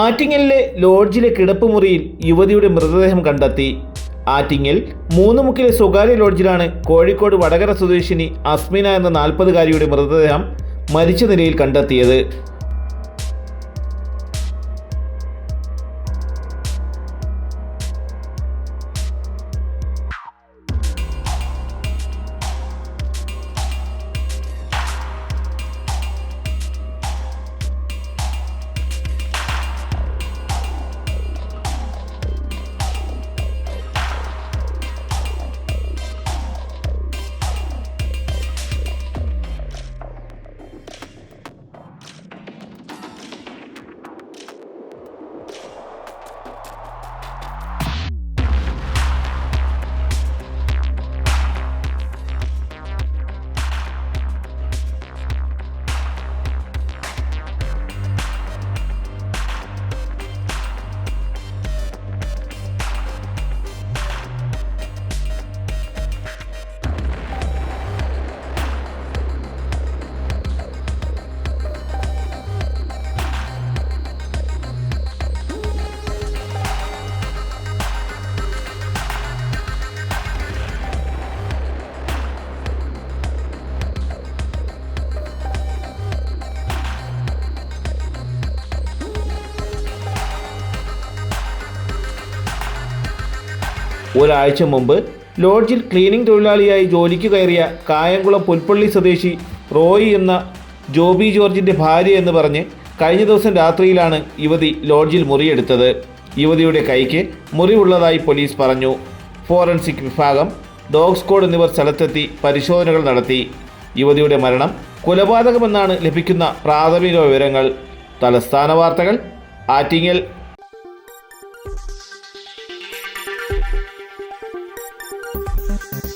ആറ്റിങ്ങലിലെ ലോഡ്ജിലെ കിടപ്പ് മുറിയിൽ യുവതിയുടെ മൃതദേഹം കണ്ടെത്തി. ആറ്റിങ്ങൽ മൂന്നുമുക്കിലെ സ്വകാര്യ ലോഡ്ജിലാണ് കോഴിക്കോട് വടകര സ്വദേശിനി അസ്മിന എന്ന നാൽപ്പതുകാരിയുടെ മൃതദേഹം മരിച്ച നിലയിൽ കണ്ടെത്തിയത്. ഒരാഴ്ച മുമ്പ് ലോഡ്ജിൽ ക്ലീനിംഗ് തൊഴിലാളിയായി ജോലിക്ക് കയറിയ കായംകുളം പുൽപ്പള്ളി സ്വദേശി റോയി എന്ന ജോബി ജോർജിന്റെ ഭാര്യ എന്ന് പറഞ്ഞ് കഴിഞ്ഞ ദിവസം രാത്രിയിലാണ് യുവതി ലോഡ്ജിൽ മുറിയെടുത്തത്. യുവതിയുടെ കൈക്ക് മുറിവുള്ളതായി പോലീസ് പറഞ്ഞു. ഫോറൻസിക് വിഭാഗം ഡോഗ് സ്ക്വാഡ് എന്നിവർ സ്ഥലത്തെത്തി പരിശോധനകൾ നടത്തി. യുവതിയുടെ മരണം കൊലപാതകമെന്നാണ് ലഭിക്കുന്ന പ്രാഥമിക വിവരങ്ങൾ. തലസ്ഥാന വാർത്തകൾ ആറ്റിങ്ങൽ.